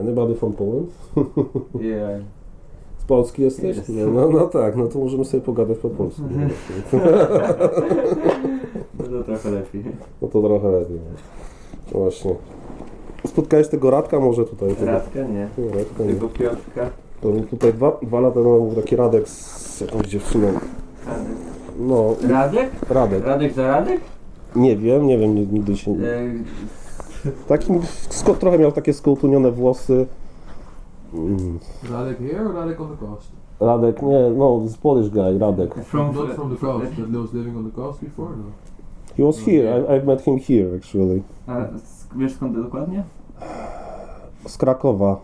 Anybody from Poland? Yeah. Z Polski jesteś? Jest. Nie, no, no tak, no to możemy sobie pogadać po polsku. No to trochę lepiej. No to trochę lepiej. No. Właśnie. Spotkałeś tego Radka może tutaj? Tego, Radka nie. nie, Radka nie. Tylko piątka. To był tutaj dwa, dwa lata temu był taki Radek z jakąś dziewczyną. No, Radek? Radek. Radek za Radek? Nie wiem, nie wiem, nigdy się nie... E, Takim, sko- trochę miał takie skołtunione włosy. Mm. Radek here or Radek on the coast? Radek, nie, no, z Polish guy, Radek. from, Not from the coast, that was living on the coast before, no? He was here, I, I met him here actually. A sk- wiesz skąd dokładnie? Z Krakowa.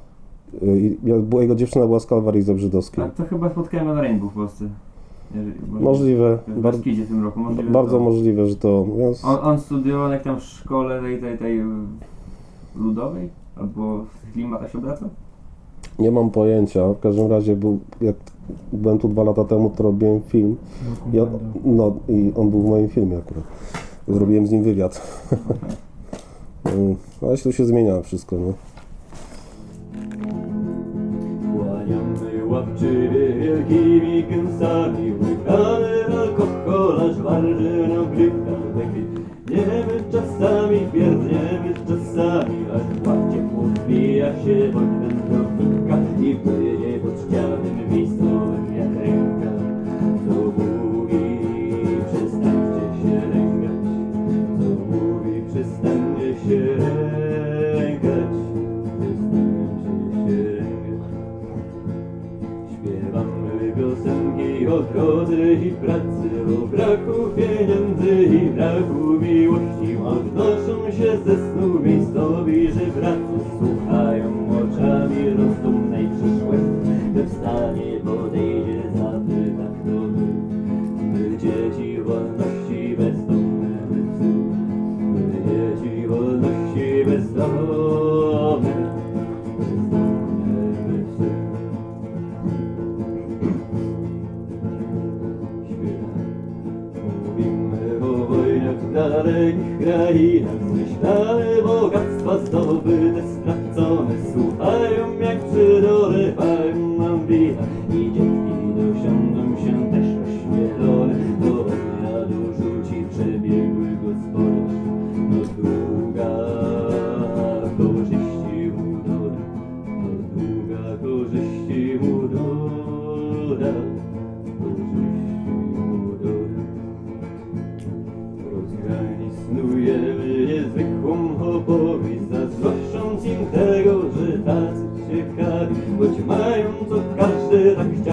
Y, Jego dziewczyna była z Kalwarii Zebrzydowskiej. A to chyba spotkałem na Rainbow w Polsce. Możliwe, W bar, Beskidzie w tym roku. Możliwe, bardzo to- możliwe, że to. Więc On, on studiował jak tam w szkole tej, tej, tej ludowej? Albo w klimatach się obracał? nie mam pojęcia. W każdym razie był, jak byłem tu dwa lata temu, to robiłem film. Ja, no i on był w moim filmie akurat. Zrobiłem z nim wywiad. Mm, Ale się to się zmienia wszystko, no. Wielkimi kęsami, łykamy alkohola, żwarży nam klikamy. Niemy czasami, pierdniemy czasami, aż łapcie podbija się wojnem Krishna.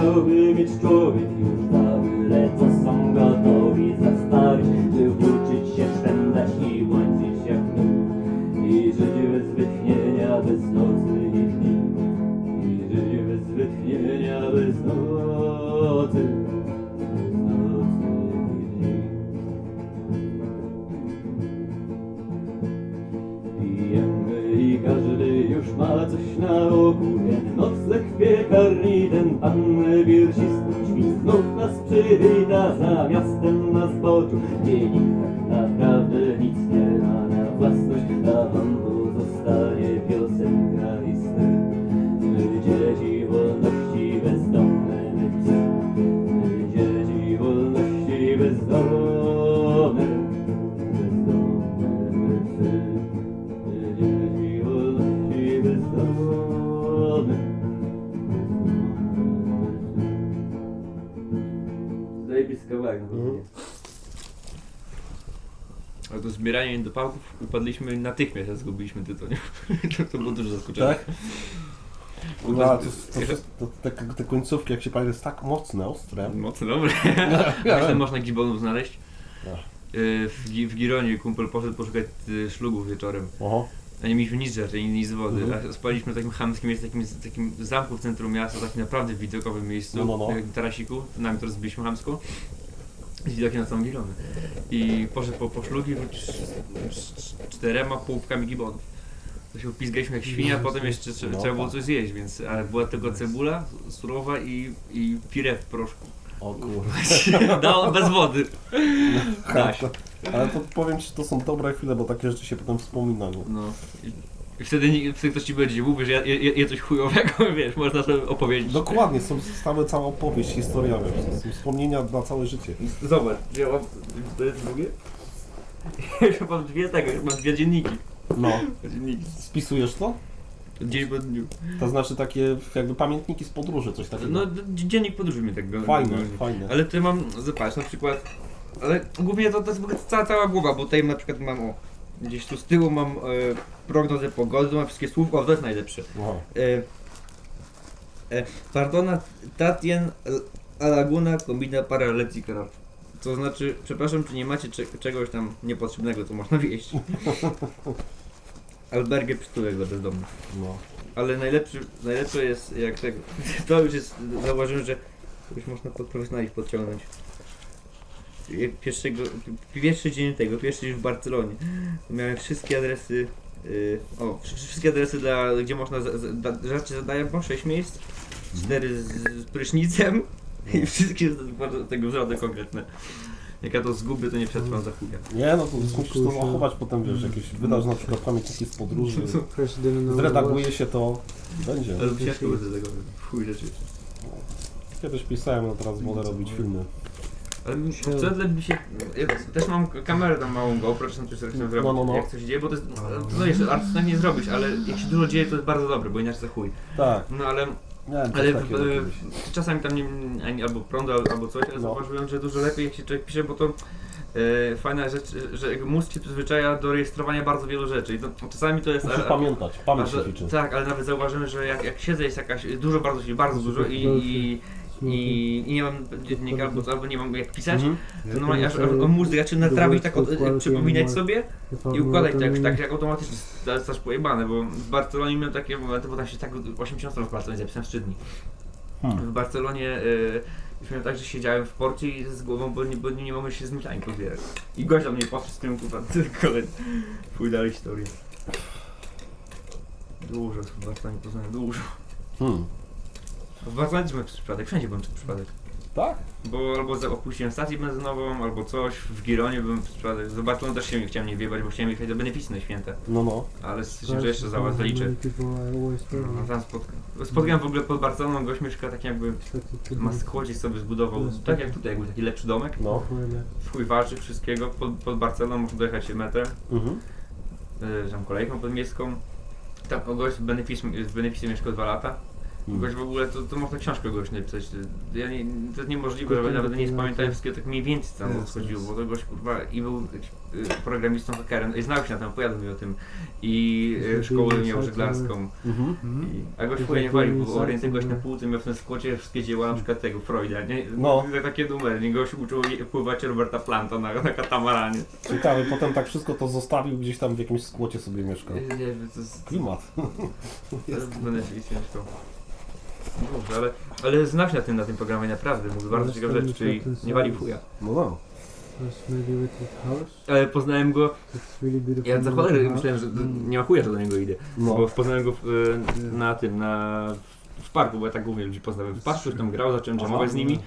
Now it's. Zbieranie do pałków upadliśmy natychmiast, jak zgubiliśmy tytoń. to, to było duże zaskoczenie. Tak? No, to, to, to, te, te końcówki, jak się pamięta, jest tak mocne, ostre. Mocno dobre. Myślę, można gibonów znaleźć. No. Y, W, Gi- w Gironie kumpel poszedł poszukać y, szlugów wieczorem. Oho. A nie mieliśmy nic rzeczy, nic z wody. Mhm. A spaliśmy w takim chamskim miejscu, takim, takim zamku w centrum miasta, takim naprawdę widokowym miejscu, No, no, no. jak tarasiku. Nami to rozbiliśmy chamsko. Z widokiem na całą Gironę. I poszedł po, po szlugi z, z czterema połówkami gibonów. To się upizgaliśmy jak świnia, a potem jeszcze trzeba, No trzeba było tak. coś zjeść, więc ale była tylko cebula surowa i, i pire w proszku. O kurde. Dało bez wody. Się. Ale to powiem Ci, to są dobre chwile, bo takie rzeczy się potem wspomina. Nie? No. I I wtedy, ktoś ci będzie mówił, że ja, je, je coś chujowego, wiesz, można sobie opowiedzieć. Dokładnie, są stałe cała opowieść historiowa, są wspomnienia na całe życie. Zobacz, ja mam, to jest drugie? Ja mam dwie tego, mam dwie dzienniki. No. Dzienniki. Spisujesz to? Dzień po dniu. To znaczy takie jakby pamiętniki z podróży, coś takiego. No, d- dziennik podróży mi tak go. fajne, go- fajne. Ale ty mam, zobacz, na przykład, ale głównie to, to jest w ogóle cała, cała głowa, bo tutaj na przykład mam, o, gdzieś tu z tyłu mam e, prognozę pogody, mam wszystkie słówka, o, to jest najlepsze. Aha. E, e, pardona Tatien a Laguna combina para lekcji karate. To znaczy, przepraszam, czy nie macie cze czegoś tam niepotrzebnego, co można wieść? Albergę przytulek dla bezdomnych. No. Ale najlepszy, najlepsze jest jak tego. To już jest, zauważyłem, że już można pod podciągnąć. Pierwszego, pierwszy dzień tego, pierwszy dzień w Barcelonie. Miałem wszystkie adresy. Yy, o, wsz- wszystkie adresy, dla, gdzie można. Za, za, żarcie zadaję, mam 6 miejsc. Cztery z, z prysznicem. I wszystkie z tego żadne konkretne. Jak ja to zgubię, to nie przetrwam za chuja. Nie, no to musisz to zachować potem, wiesz, jakieś wydasz na przykład pamiętniki z podróży, zredaguje się to, będzie. Ale będzie tego. Chuj rzeczy. Kiedyś pisałem, no teraz wolę robić filmy. Ale mi- co dla mi się. Ja też mam kamerę tam małą GoPro, czy tam coś chcę zrobić, No, no, no. jak coś dzieje, bo to jest. No jeszcze artysta nie zrobisz, ale jak się dużo dzieje, to jest bardzo dobre, bo inaczej za chuj. Tak, No ale, miałem ale w, kiedyś. czasami tam nie, ani albo prądu, albo coś, ale No. zauważyłem, że dużo lepiej jak się człowiek pisze, bo to e, fajna rzecz, że jakby mózg się przyzwyczaja do rejestrowania bardzo wielu rzeczy. I to, czasami to jest. Musisz a- a- pamiętać, pamięć się ćwiczy. Tak, ale nawet zauważyłem, że jak, jak siedzę jest jakaś, dużo bardzo, bardzo dużo i, i, i, i nie mam dziennika albo, albo nie mam jak pisać, Mhm. to normalnie aż, aż mózg zaczyna trawić tak, od, przypominać sobie i układać tak, tak jak automatycznie też pojebane, bo w Barcelonie miałem takie momenty, bo tam się tak 80 stron w Barcelonie zapisałem w 3 dni. Hmm. W Barcelonie y, już miałem tak, że siedziałem w porcie i z głową, bo nie, bo nie mogłem się z myślami pozbierać. I gość do mnie poszedł z tym kurwa. Pójdź dalej historię. Dużo w Barcelonie poznałem, dużo. Hmm. W przez przypadek, wszędzie byłem przez przypadek. Tak? Bo albo za- opuściłem stację benzynową, albo coś, w Gironie byłem przez przypadek. Z Barceloną też się nie chciałem nie bo chciałem jechać do beneficji na święta. No, no. Ale stwierdziłem, że jeszcze za was zaliczę. No, tam spotka spotkałem w ogóle pod Barceloną, gość mieszka tak jakby ma skłodzie sobie zbudował, tak jak tutaj, jakby taki lepszy domek. No. W chuj waży wszystkiego, pod, pod Barceloną można dojechać się metrem, Mhm. y, tam kolejką podmiejską. Tam gość z beneficją, z mieszkał dwa lata. Hmm. Gość w ogóle, to, to można książkę goś napisać. Ja nie, to jest niemożliwe, że nawet nie pamiętałem wszystkiego tak mniej więcej co tam Jest, jest. bo to gość kurwa i był y, programistą hakerem, i znał się na tym, opowiadał mi o tym i y, szkołę miał żeglarską. Mhm. I, a gość chuja nie walił, bo orientuje gość na pół, tym miał w tym skłocie wszystkie dzieła na przykład tego Freuda, nie? No. I Takie numery, nie gość uczył pływać Roberta Planta na, na katamaranie. Ciekawe, potem tak wszystko to zostawił gdzieś tam w jakimś skłocie sobie mieszkał. Nie to jest... Klimat. Będę się. Dobrze, ale, ale znasz na tym, na tym programie naprawdę, mówię bardzo ciekawe rzeczy, czyli nie wali chuja. No no. Ale poznałem go, ja za cholerę myślałem, że nie ma chuja, że do niego idę. Bo No. poznałem go w, e, na tym, na, w parku, bo ja tak głównie ludzi poznałem. W parku, tam grał, zacząłem jamować z nimi.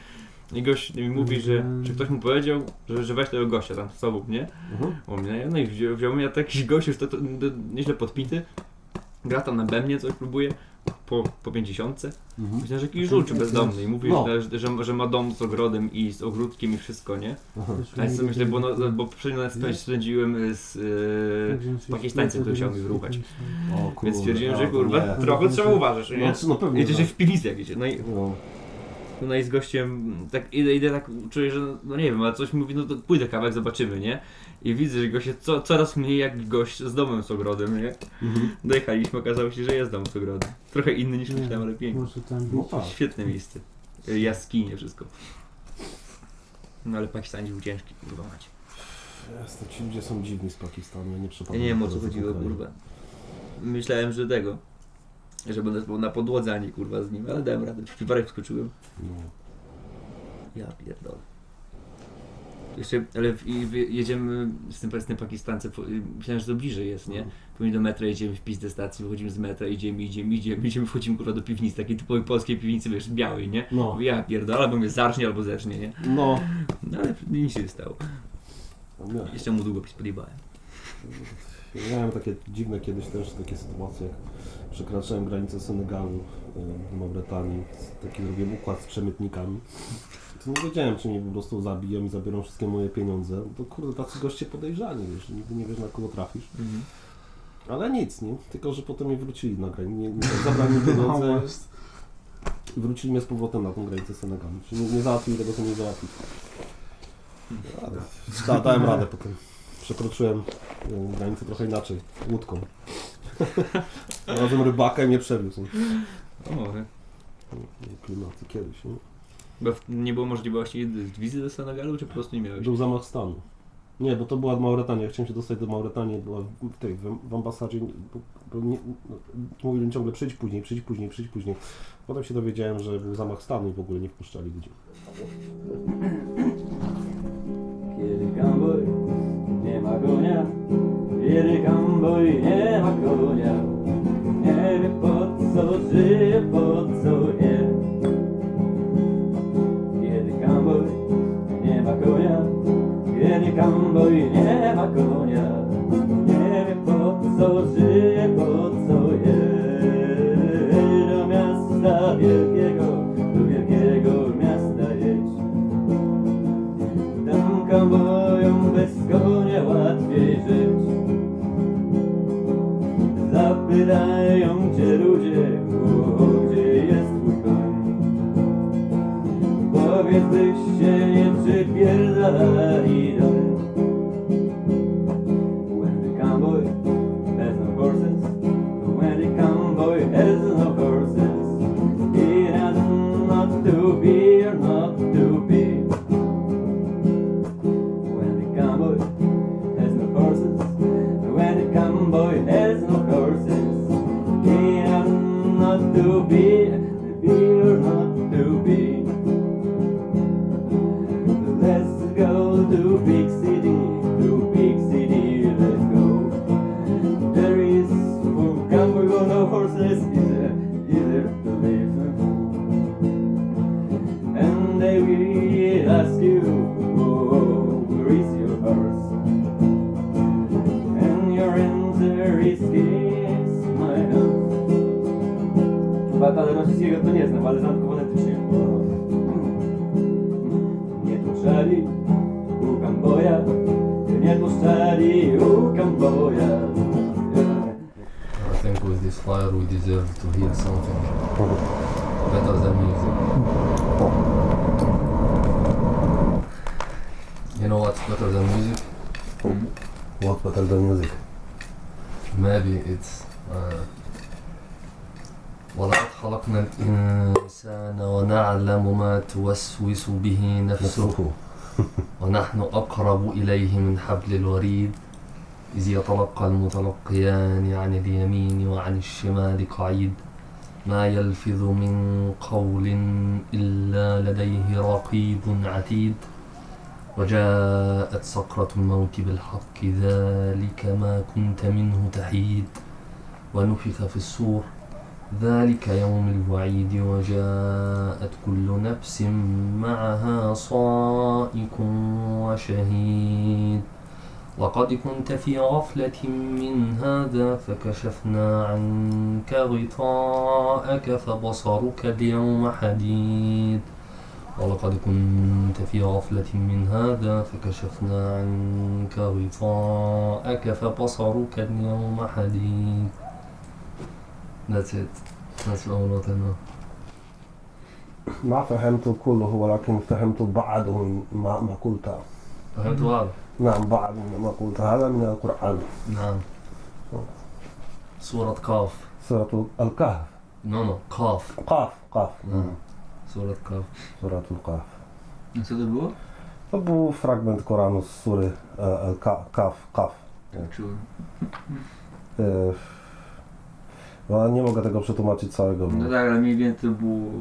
I gość mi mówi, że, że ktoś mu powiedział, że, że weź tego gościa tam z sobą, nie? Mhm. Mnie, no i wziął, wziął mnie, a taki jakiś gość już to, to, to, nieźle podpity. Gra tam na bębnie, coś próbuje. Po, po 50. Mhm. Myślę, że jakiś czy bezdomny i mówi, No. że, że, że ma dom z ogrodem i z ogródkiem i wszystko, nie? Aha. A ja sobie myślę, bo, no, bo poprzednio spędzi- spędziłem z yy, pakistańcem, który chciał mi wyruchać. O. Więc stwierdziłem, że to kurwa, trochę trzeba uważać, nie? No, no pewnie. Jedziesz tak. w piwnicy jakieś, no i, No. No i z gościem, tak idę, idę, tak czuję, że no nie wiem, ale coś mówi, no to pójdę kawałek, zobaczymy, nie? I widzę, że gość jest co, coraz mniej jak gość z domem z ogrodem, nie? Mhm. Dojechaliśmy, okazało się, że jest dom z ogrodem. Trochę inny niż myślałem, ale piękny. Może tam No być. tak. Świetne miejsce. Y, Jaskinie, wszystko. No ale Pakistan był ciężki, kurwa macie. Jasne, ci ludzie są dziwni z Pakistanu, ja nie Ja przypadam. nie wiem o co chodziło, kurwa. Myślałem, że tego. Że będę spał na podłodze, a nie kurwa z nim, ale dałem radę. W piwarek wskoczyłem. No. Ja pierdolę. Jeszcze, ale w, i w, jedziemy z tym, z tym Pakistancem, myślałem, że to bliżej jest, nie? Później do metra jedziemy w pizdę stacji, wychodzimy z metra, idziemy, idziemy, idziemy, idziemy, wchodzimy kurwa do piwnicy, takiej typowej polskiej piwnicy, wiesz, białej, nie? No. Ja pierdolę, albo mnie zacznie, albo zecznie, nie? No. No ale nic się nie stało. No. Jeszcze mu długopis podjebałem. Miałem takie dziwne kiedyś też takie sytuacje, jak przekraczałem granicę Senegalu, y, Mauretanii, taki zrobiłem układ z przemytnikami. To nie wiedziałem, czy mnie po prostu zabiją i zabiorą wszystkie moje pieniądze. To kurde, tacy goście podejrzani, wiesz, nigdy nie wiesz na kogo trafisz. Mhm. Ale nic, nie? Tylko, że potem mnie wrócili na granicę, nie, nie, zabrali mi pieniądze i wrócili mnie z powrotem na tą granicę Senegalu. Czyli nie, nie załatwili tego, co nie załatwić. Ale da, dałem radę potem. Przekroczyłem granicę trochę inaczej, łódką. Znalazłem rybaka i mnie przewiózł. O, Klimaty kiedyś, nie? bo nie było możliwości wizy do Senegalu, czy po prostu nie miałeś? Był zamach stanu. Nie, bo to była Mauretania. Ja chciałem się dostać do Mauretanii, była w tej, w, ambasadzie. Bo, bo nie, no, mówili mi ciągle przyjdź później, przyjdź później, przyjdź później. Potem się dowiedziałem, że był zamach stanu i w ogóle nie wpuszczali ludzi. Kiedy ma konia, kiedy kamboj nie ma konia, nie wie po co żyje, po co je. Kiedy kamboj nie ma konia, kiedy kamboj nie ma konia, Zapytają cię ludzie, o, gdzie jest twój koń. Powiedz, byś się nie przypierdalali Batale rosyjskiego to nie znam, ale znam tylko fonetycznie. Nie puszczali u Kamboja, nie puszczali u Kamboja. I think with this fire we deserve to hear something better than music. You know what's better than music? What better than music? Maybe it's uh, ولقد خلقنا الإنسان ونعلم ما توسوس به نفسه. ونحن أقرب إليه من حبل الوريد. إذ يتلقى المتلقيان عن اليمين وعن الشمال قعيد. ما يلفظ من قول إلا لديه رقيب عتيد. وجاءت سكرة الموت بالحق ذلك ما كنت منه تحيد. ونفخ في الصور ذلك يوم الوعيد. وجاءت كل نفس معها صائق وشهيد. لقد كنت في غفلة من هذا فكشفنا عنك غطاءك فبصرك اليوم حديد. ولقد كنت في غفلة من هذا فكشفنا عنك غطاءك فبصرك اليوم حديد. That's it. That's all what I know. ما فهمت كله ولكن فهمت بعض ما ما قلت. فهمت هذا؟ نعم بعض ما قلت. هذا من القرآن. نعم. سورة قاف. سورة الكهف نو نو قاف. قاف قاف. نعم. سورة قاف سورة القاف Co to było? To był fragment Koranu z sury e, El Ka- Kaf, Kaf. Tak czułem. E, no, nie mogę tego przetłumaczyć całego. bo- No tak, ale mniej więcej to było...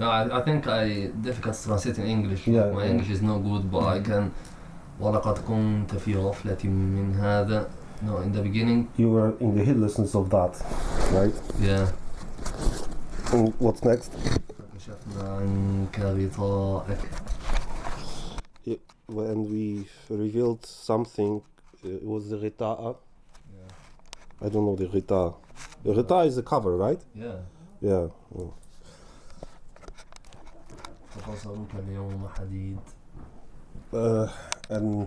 No, I, I think I difficult to translate in English. Yeah, My yeah. English is no good, but I can. ولقد كنت في غفلة من هذا. No, in the beginning, You were in the heedlessness of that, right? yeah. And what's next? فكشفنا عنك غطاءك. When we revealed something, uh, it was the rita'a. I don't know the Rita. Rita is the cover, right? Yeah. Yeah. yeah. تفاصلك اليوم حديد Uh, and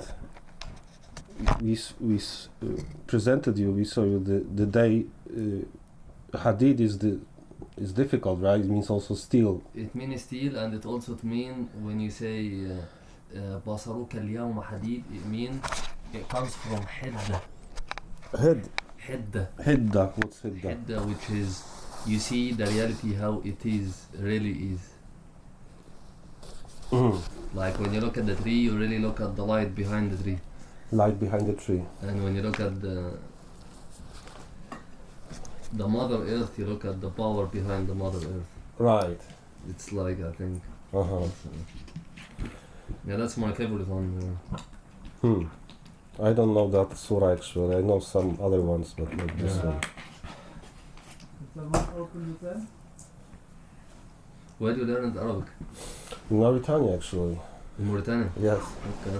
we s- we s- uh, presented you. We saw you the the day. Uh, hadid is the is difficult, right? It means also steel. It means steel and it also mean when you say uh, uh, بصرك اليوم حديد it mean it comes from حدة Head حدة hidda. What's hidda? حدة which is you see the reality how it is really is Mm. like when you look at the tree you really look at the light behind the tree Light behind the tree. and when you look at the the mother earth you look at the power behind the mother earth Right. it's like I think Uh huh. yeah that's my favorite one uh, Hmm. I don't know that surah actually. I know some other ones, but not this Yeah. one. where do you learn Arabic In Mauritania, actually. in Mauritania Yes. okay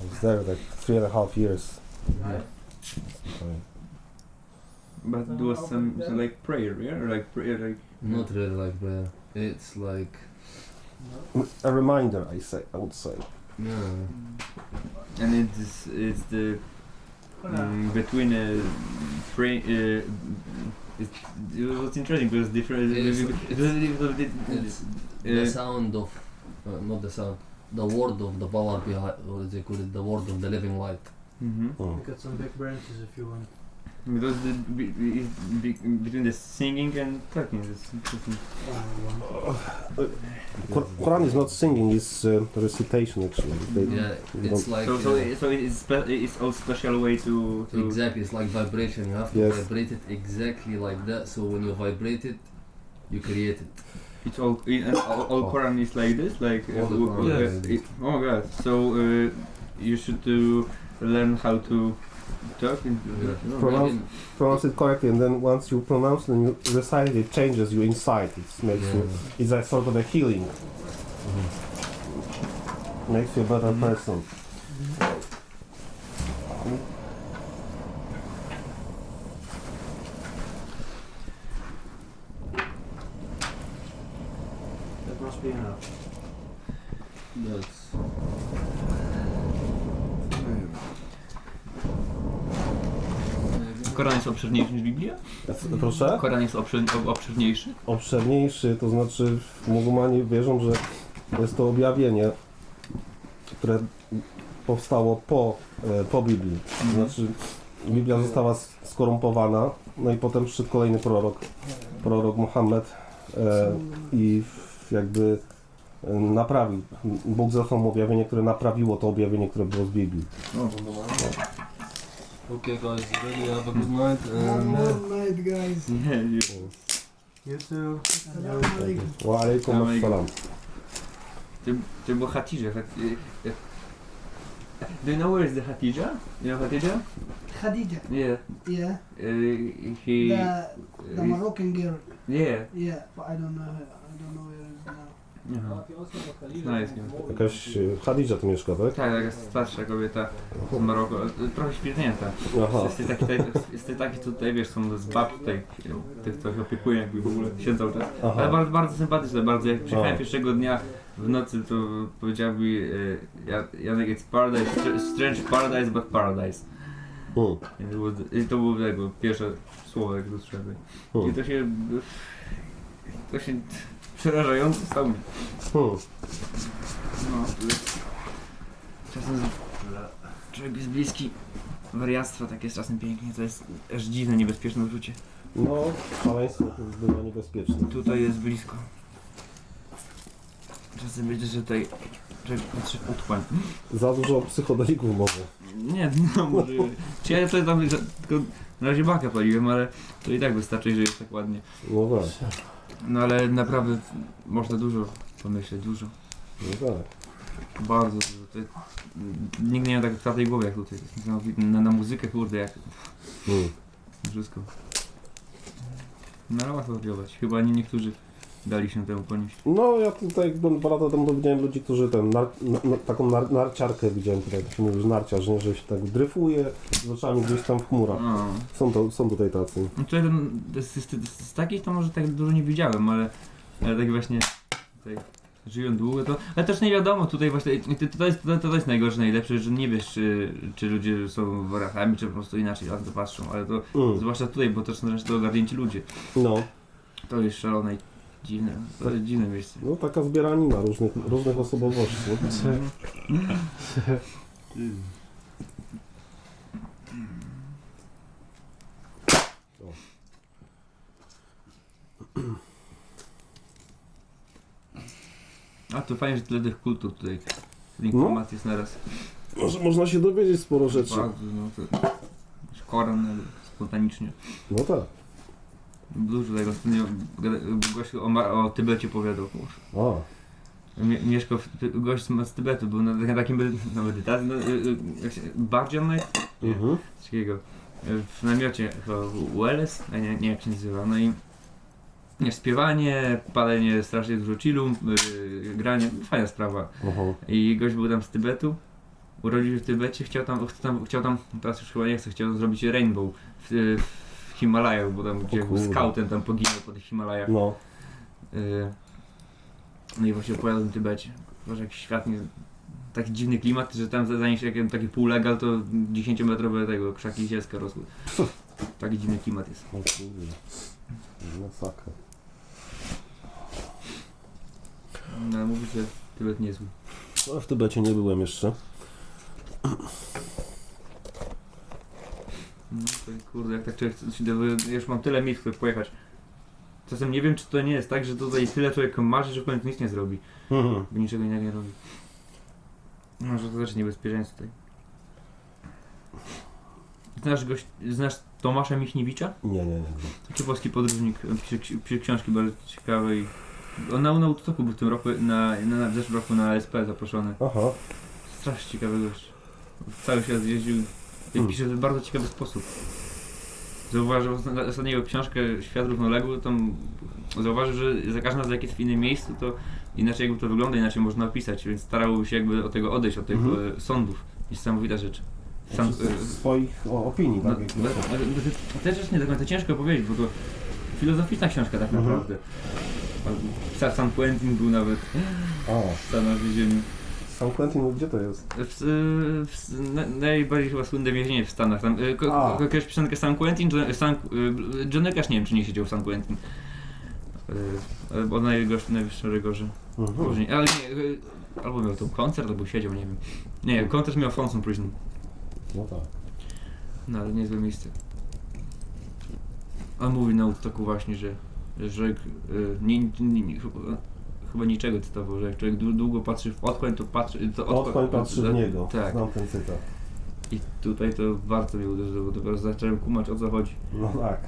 I was there like three and a half years. yeah. Right. But there was some, some like prayer, yeah? Like prayer, like. not really like prayer it's like A reminder, I say. I would say. yeah And it's it's the um, between uh, pray. Uh, it, it was interesting because different. It's- it's, it's the uh, sound of uh, not the sound the word of the power behind or they call it the word of the living light mhm. Hmm. got some big branches if you want. Because the be, be, be, between the singing and talking, it's interesting. Quran is not singing; it's uh, recitation actually. They, yeah it's don't- like so so uh, it, so it's spe- it's all special way to, to exactly it's like vibration you have to Yes. vibrate it exactly like that so when you vibrate it you create it It's all in, and all, all Oh. Quran is like this, like uh, the Quran w- is it- oh my god! So uh, you should uh, learn how to talk. Uh, yeah. Pronounce- pronounce it correctly, and then once you pronounce and you recite it, it changes you inside. It makes yeah. you. It's a sort of a healing. Mm-hmm. Makes you a better mm-hmm. person. That must be enough. That's Koran jest obszerniejszy niż Biblia? Proszę? Koran jest obszer, ob- obszerniejszy? obszerniejszy, to znaczy muzułmanie wierzą, że jest to objawienie, które powstało po, e, po Biblii. To znaczy Biblia została skorumpowana, no i potem przyszedł kolejny prorok, prorok Muhammed e, i jakby e, naprawił. Bóg mu objawienie, które naprawiło to objawienie, które było z Biblii. Okay guys really have a good night and uh, night, guys. Nie, nie. You too. Y, do you know where is the Hatidża? You know Hatidża? Khadija, Yeah. yeah, Uh, he. the the uh, Moroccan girl, yeah. yeah, but I don't know her. I don't know where is now. Aha. Nice, nie? Jakaś e, Hadidża tu mieszka, tak? Tak, taka starsza kobieta z Maroku, e, trochę świetnięta. Aha. Jest taki, tutaj, jest taki tutaj, wiesz, są z bab tutaj, tych, co się opiekują jakby w ogóle, siedzą cały czas. Ale bardzo, bardzo sympatyczne, bardzo. Jak przyjechałem A. pierwszego dnia w nocy, to powiedziała mi, e, Ja- Janek, it's paradise, str- strange paradise, but paradise. Hmm. I to było, i to było tego, pierwsze słowo, jak dostrzegłem. I Hmm. to się, to się mi. Hmm. No, to jest- czasem człowiek jest bliski wariactwa, tak jest czasem pięknie, to jest aż dziwne, niebezpieczne uczucie. No, szaleństwo było niebezpieczne. Tutaj jest blisko. Czasem wiecie, że tutaj człowiek patrzy otchłań. Za dużo psychodelików może. Nie, no może... Czy ja to tam tylko na razie bakę paliłem, ale to i tak wystarczy, że jest tak ładnie. No tak, No ale naprawdę można dużo pomyśleć, dużo. no tak. Bardzo dużo. To, nigdy nie miałem tak otwartej głowy jak tutaj. Na, na muzykę, kurde, jak Hmm. wszystko. No ale łatwo odbierać. Chyba nie niektórzy dali się temu ponieść. No, ja tutaj jak dwa lata temu, to widziałem ludzi, którzy ten, nar, na, taką nar, narciarkę widziałem tutaj, to się mówi, że narciarz, nie? że się tak dryfuje z oczami gdzieś tam w chmurach. No. Są, to, są tutaj tacy. No to jeden, z, z, z, takich to może tak dużo nie widziałem, ale, ale tak właśnie tutaj żyją długo, to, ale też nie wiadomo, tutaj właśnie, to, to, jest, to, to jest najgorsze, najlepsze, że nie wiesz, czy, czy ludzie są worachami, czy po prostu inaczej na to patrzą, ale to Mm. zwłaszcza tutaj, bo też są zresztą ogarnięci ludzie. No, To jest szalone dziwne, to jest dziwne miejsce. no taka zbieranina różnych, różnych osobowości. A to fajnie, że tyle tych kultur tutaj, informacji jest naraz. Może można się dowiedzieć sporo rzeczy. Bardzo, no to Koran, spontanicznie. No tak. Dużo tego, ostatnio gada- gość o, ma- o Tybecie opowiadał. A, Mie- Mieszkał, w, Ty- gość z z Tybetu, był na, na takim medy- na medytacji, no, y, y, jak się- Bardzian Night? Nie, mhm. coś takiego. Y, W namiocie chyba Welles, a nie, nie jak się nazywa, no i nie, śpiewanie, palenie strasznie dużo chillu, yy, granie, fajna sprawa. Aha. I gość był tam z Tybetu, urodził się w Tybecie, chciał tam, chciał tam, chciał tam teraz już chyba nie chce, chciał zrobić rainbow w, w Himalajach, bo tam gdzie był scoutem tam poginął po tych Himalajach. No. Y, No i właśnie opowiadał tym Tybecie. Może jakiś świat nie... Taki dziwny klimat, że tam zanim się jak taki półlegal, to 10-metrowe tego krzaki zielska rosły. Taki dziwny klimat jest. O kurde. Masakra. No ale mówi, że Tybet niezły. No, w Tybecie nie byłem jeszcze. No to kurde, jak tak człowiek się dowie- ja już mam tyle miejsc, w których pojechać. Czasem nie wiem, czy to nie jest tak, że tutaj tyle człowiek marzy, że w końcu nic nie zrobi. Mhm. Bo niczego innego nie robi. No, że to też niebezpieczeństwo tutaj. Znasz, gość, znasz Tomasza Michniewicza? Nie, nie, nie. Taki polski podróżnik, on pisze, ksi- pisze książki bardzo ciekawe i... On na, na Woodstocku był w tym roku, na, na, na w zeszłym roku na SP zaproszony. Aha. Strasznie ciekawy gość. Cały świat zjeździł Hmm. pisze w bardzo ciekawy sposób. Zauważył osta- ostatnio jego książkę Świat równoległy, tam zauważył, że za każdym razem jak jest w innym miejscu, to inaczej jakby to wygląda, inaczej można opisać, więc starał się jakby od tego odejść, od tych Mhm. e, sądów. Niesamowita rzecz. Sam, e, swoich o, opinii, no, tak? no, to też jest nie do końca ciężko powiedzieć, bo to filozoficzna książka tak Mhm. naprawdę. Sam- Sam Quentin był nawet A, w Stanach San Quentin, gdzie to jest? W, w, na, najbardziej chyba słynne więzienie w Stanach. Tam, y, ko, A. ko, piosenkę San Quentin, John, San, y, Johnny Cash nie wiem czy nie siedział w San Quentin. Y, ale o najgorszym, najwyższym rygorze. Mhm. Później, ale nie, y, albo miał tu koncert, albo siedział, nie wiem. Nie, koncert miał w Folsom Prison. No tak. No ale niezłe miejsce. On mówi na Woodstocku właśnie, że, że y, nie, nie, nie, chyba, chyba niczego cytował, że jak człowiek dłu- długo patrzy w otchłań, to patrzy... To Otchłań patrzy w niego. Tak. Znam ten cytat. I tutaj to bardzo mnie uderzyło, bo dopiero zacząłem kumać o co chodzi. No tak.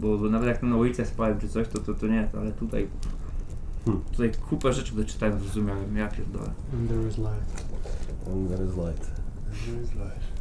Bo, bo nawet jak tam na ulicę spałem czy coś, to, to, to nie, ale tutaj... Hmm. Tutaj kupę rzeczy doczytałem, zrozumiałem, ja pierdolę. And there is light. And there is light. And there is light.